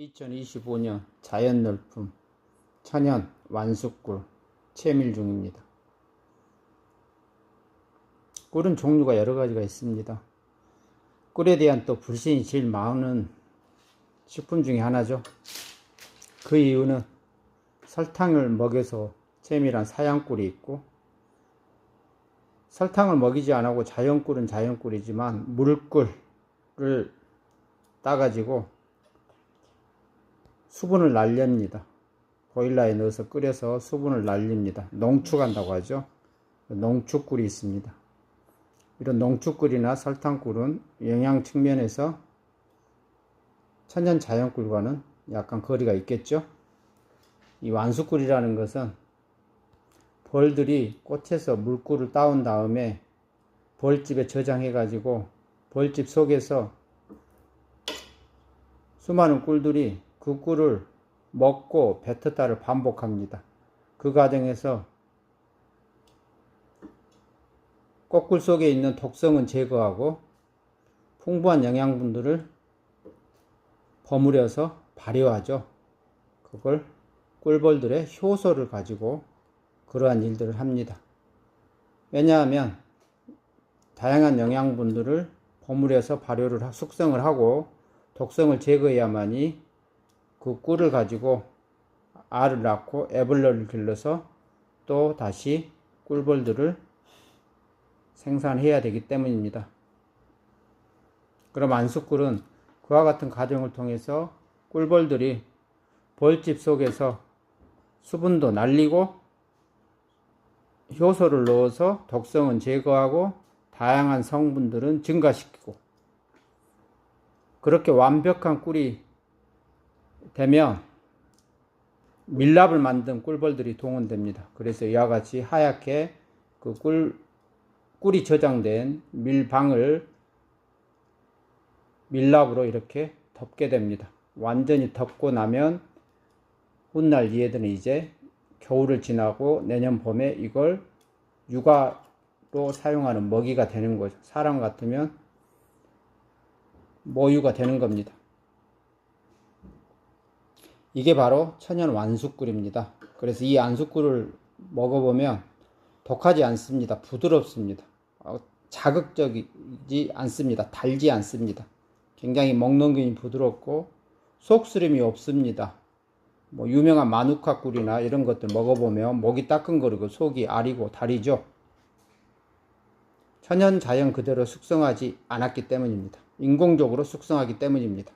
2025년 자연늘품 천연 완숙꿀 채밀 중입니다. 꿀은 종류가 여러 가지가 있습니다. 꿀에 대한 또 불신이 제일 많은 식품 중에 하나죠. 그 이유는 설탕을 먹여서 채밀한 사양꿀이 있고 설탕을 먹이지 않고 자연꿀은 자연꿀이지만 물꿀을 따가지고 수분을 날립니다. 보일러에 넣어서 끓여서 수분을 날립니다. 농축한다고 하죠. 농축꿀이 있습니다. 이런 농축꿀이나 설탕꿀은 영양 측면에서 천연 자연꿀과는 약간 거리가 있겠죠. 이 완수꿀이라는 것은 벌들이 꽃에서 물꿀을 따온 다음에 벌집에 저장해 가지고 벌집 속에서 수많은 꿀들이 그 꿀을 먹고 뱉었다를 반복합니다. 그 과정에서 꽃꿀 속에 있는 독성은 제거하고 풍부한 영양분들을 버무려서 발효하죠. 그걸 꿀벌들의 효소를 가지고 그러한 일들을 합니다. 왜냐하면 다양한 영양분들을 버무려서 발효를 숙성을 하고 독성을 제거해야만이 그 꿀을 가지고 알을 낳고 애벌레를 길러서 또 다시 꿀벌들을 생산해야 되기 때문입니다. 그럼 안수꿀은 그와 같은 과정을 통해서 꿀벌들이 벌집 속에서 수분도 날리고 효소를 넣어서 독성은 제거하고 다양한 성분들은 증가시키고 그렇게 완벽한 꿀이 되면 밀랍을 만든 꿀벌들이 동원됩니다. 그래서 이와 같이 하얗게 그 꿀, 꿀이 저장된 밀방을 밀랍으로 이렇게 덮게 됩니다. 완전히 덮고 나면 훗날 이해들은 이제 겨울을 지나고 내년 봄에 이걸 육아로 사용하는 먹이가 되는 거죠. 사람 같으면 모유가 되는 겁니다. 이게 바로 천연 완숙꿀입니다. 그래서 이 안숙꿀을 먹어보면 독하지 않습니다. 부드럽습니다. 어, 자극적이지 않습니다. 달지 않습니다. 굉장히 먹는 게 부드럽고 속쓰림이 없습니다. 뭐 유명한 마누카 꿀이나 이런 것들 먹어보면 목이 따끔거리고 속이 아리고 다리죠. 천연 자연 그대로 숙성하지 않았기 때문입니다. 인공적으로 숙성하기 때문입니다.